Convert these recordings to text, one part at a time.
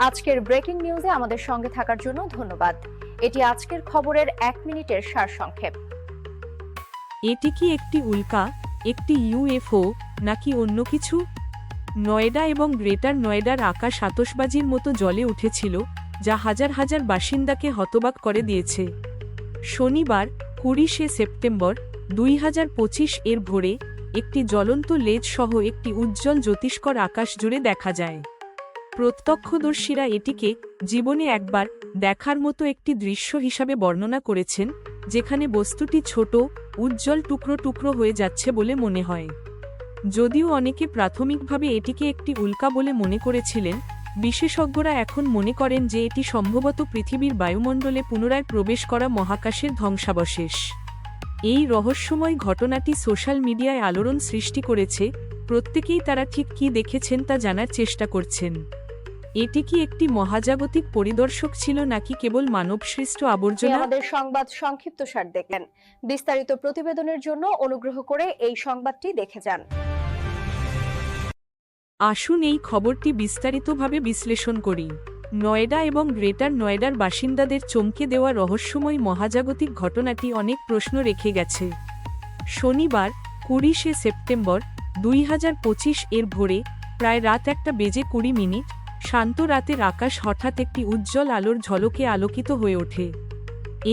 আজকের ব্রেকিং নিউজে আমাদের সঙ্গে থাকার জন্য ধন্যবাদ। এটি আজকের খবরের এক মিনিটের সারসংক্ষেপ। এটি কি একটি উল্কা, একটি ইউএফও, নাকি অন্য কিছু? নয়ডা এবং গ্রেটার নয়ডার আকাশ আতসবাজির মতো জলে উঠেছিল, যা হাজার হাজার বাসিন্দাকে হতবাক করে দিয়েছে। শনিবার, কুড়িশে সেপ্টেম্বর, দুই হাজার পঁচিশ এর ভোরে একটি জ্বলন্ত লেজ সহ একটি উজ্জ্বল জ্যোতিষ্কর আকাশ জুড়ে দেখা যায়। প্রত্যক্ষদর্শীরা এটিকে জীবনে একবার দেখার মতো একটি দৃশ্য হিসাবে বর্ণনা করেছেন, যেখানে বস্তুটি ছোট, উজ্জ্বল টুকরো টুকরো হয়ে যাচ্ছে বলে মনে হয়। যদিও অনেকে প্রাথমিকভাবে এটিকে একটি উল্কা বলে মনে করেছিলেন, বিশেষজ্ঞরা এখন মনে করেন যে এটি সম্ভবত পৃথিবীর বায়ুমণ্ডলে পুনরায় প্রবেশ করা মহাকাশের ধ্বংসাবশেষ। এই রহস্যময় ঘটনাটি সোশ্যাল মিডিয়ায় আলোড়ন সৃষ্টি করেছে, প্রত্যেকেই তারা ঠিক কী দেখেছেন তা জানার চেষ্টা করছেন। এটি কি একটি মহাজাগতিক পরিদর্শক ছিল নাকি কেবল মানবসৃষ্ট আবর্জনা? আমাদের সংবাদ সংক্ষিপ্তসার দেখলেন। বিস্তারিত প্রতিবেদনের জন্য অনুগ্রহ করে এই সংবাদটি দেখে যান। আসুন এই খবরটি বিস্তারিতভাবে বিশ্লেষণ করি। নয়ডা এবং গ্রেটার নয়ডার বাসিন্দাদের চমকে দেওয়া রহস্যময় মহাজাগতিক ঘটনাটি অনেক প্রশ্ন রেখে গেছে। শনিবার কুড়িশে সেপ্টেম্বর দুই হাজার পঁচিশ এর ভোরে প্রায় রাত একটা বেজে কুড়ি মিনিট শান্ত রাতের আকাশ হঠাৎ একটি উজ্জ্বল আলোর ঝলকে আলোকিত হয়ে ওঠে।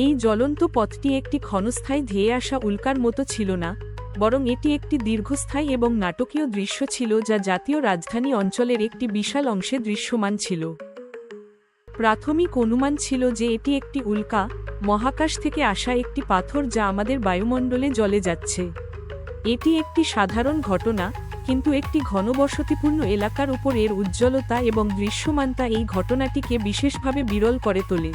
এই জ্বলন্ত পথটি একটি ক্ষণস্থায়ী ধেয়ে আসা উল্কার মতো ছিল না, বরং এটি একটি দীর্ঘস্থায়ী এবং নাটকীয় দৃশ্য ছিল যা জাতীয় রাজধানী অঞ্চলের একটি বিশাল অংশে দৃশ্যমান ছিল। প্রাথমিক অনুমান ছিল যে এটি একটি উল্কা, মহাকাশ থেকে আসা একটি পাথর যা আমাদের বায়ুমণ্ডলে জ্বলে যাচ্ছে। এটি একটি সাধারণ ঘটনা কিন্তু একটি ঘনবসতিপূর্ণ এলাকার উপর এর উজ্জ্বলতা এবং দৃশ্যমানতা এই ঘটনাটিকে বিশেষভাবে বিরল করে তোলে।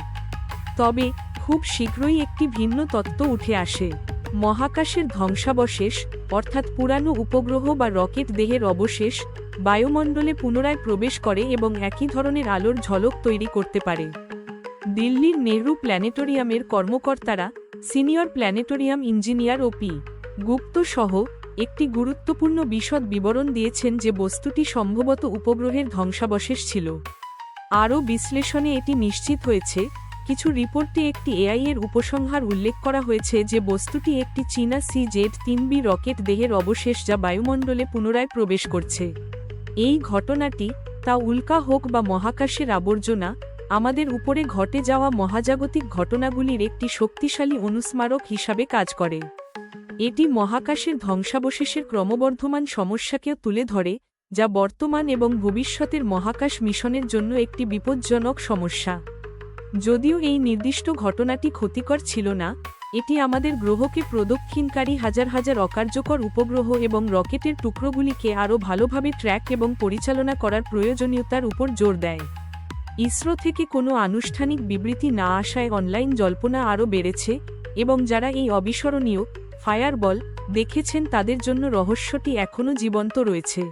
তবে, খুব শীঘ্রই একটি ভিন্ন তত্ত্ব উঠে আসে। মহাকাশের ধ্বংসাবশেষ, অর্থাৎ পুরানো উপগ্রহ বা রকেট দেহের অবশেষ, বায়ুমণ্ডলে পুনরায় প্রবেশ করে এবং একই ধরনের আলোর ঝলক তৈরি করতে পারে। দিল্লির নেহরু প্ল্যানেটোরিয়ামের কর্মকর্তারা, senior planetarium engineer O P, Gupta সহ একটি গুরুত্বপূর্ণ বিশদ বিবরণ দিয়েছেন যে বস্তুটি সম্ভবত উপগ্রহের ধ্বংসাবশেষ ছিল। আরও বিশ্লেষণে এটি নিশ্চিত হয়েছে, কিছু রিপোর্টে একটি এআই এর উপসংহার উল্লেখ করা হয়েছে যে বস্তুটি একটি চীনা সি জেড তিন বি রকেট দেহের অবশেষ যা বায়ুমণ্ডলে পুনরায় প্রবেশ করছে। এই ঘটনাটি, তা উল্কা হোক বা মহাকাশের আবর্জনা, আমাদের উপরে ঘটে যাওয়া মহাজাগতিক ঘটনাগুলির একটি শক্তিশালী অনুস্মারক হিসাবে কাজ করে। এটি মহাকাশের ধ্বংসাবশেষের ক্রমবর্ধমান সমস্যাকেও তুলে ধরে, যা বর্তমান এবং ভবিষ্যতের মহাকাশ মিশনের জন্য একটি বিপজ্জনক সমস্যা। যদিও এই নির্দিষ্ট ঘটনাটি ক্ষতিকর ছিল না, এটি আমাদের গ্রহকে প্রদক্ষিণকারী হাজার হাজার অকার্যকর উপগ্রহ এবং রকেটের টুকরোগুলিকে আরও ভালোভাবে ট্র্যাক এবং পরিচালনা করার প্রয়োজনীয়তার উপর জোর দেয়। ইসরো থেকে কোনো আনুষ্ঠানিক বিবৃতি না আসায় অনলাইন জল্পনা আরও বেড়েছে, এবং যারা এই অবিস্মরণীয় ফায়ারবল দেখেছেন তাদের জন্য রহস্যটি এখনও জীবন্ত রয়েছে।